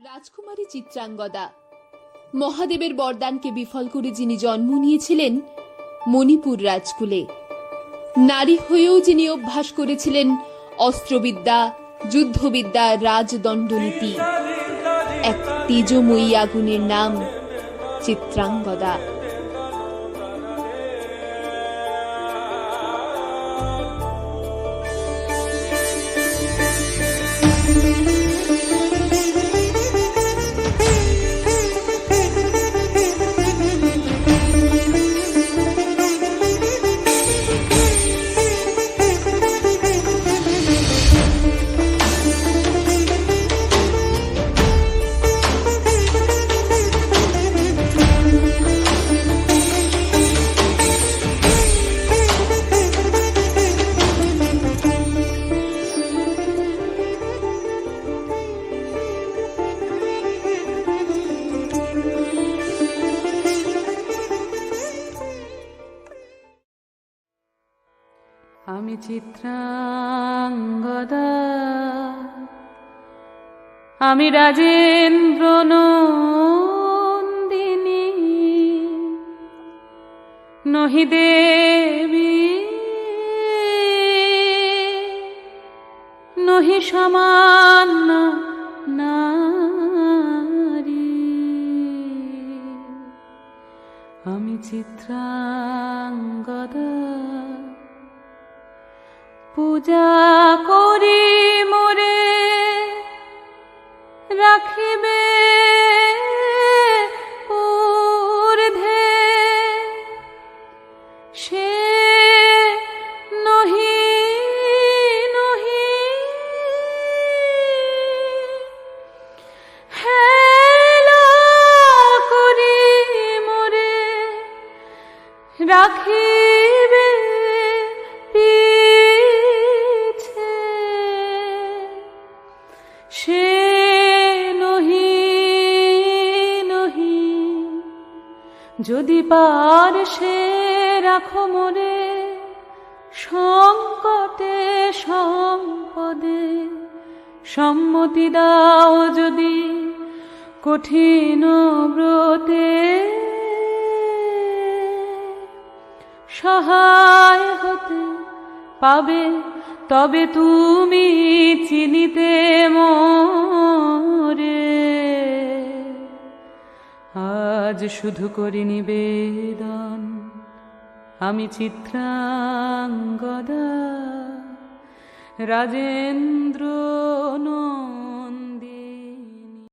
রাজকুমারী চিত্রাঙ্গদা। মহাদেবের বরদানকে বিফল করে যিনি জন্ম নিয়েছিলেন, মণিপুর রাজকুলে। নারী হয়েও যিনি অভ্যাস করেছিলেন, অস্ত্রবিদ্যা, যুদ্ধবিদ্যা, রাজদণ্ডনীতি। এক তেজময়ী আগুনের নাম চিত্রাঙ্গদা। আমি চিত্রাঙ্গদা। আমি রাজেন্দ্র নন্দিনী নহি দেবী। নহি সমান্য নারী। আমি চিত্রাঙ্গদা। পূজা করি মোরে রাখিবে ঊর্ধ্বে। সে নহি নহি। হেলা করি মোরে রাখিবে যদি পার সে রাখো মোরে সংকটে সম্পদে। সম্মতি দাও যদি কঠিন ব্রতে। সহায় হতে পাবে, তবে তুমি চিনিতে মোরে শুধু করি নিবেদন। আমি চিত্রাঙ্গদা। রাজেন্দ্র নন্দিনী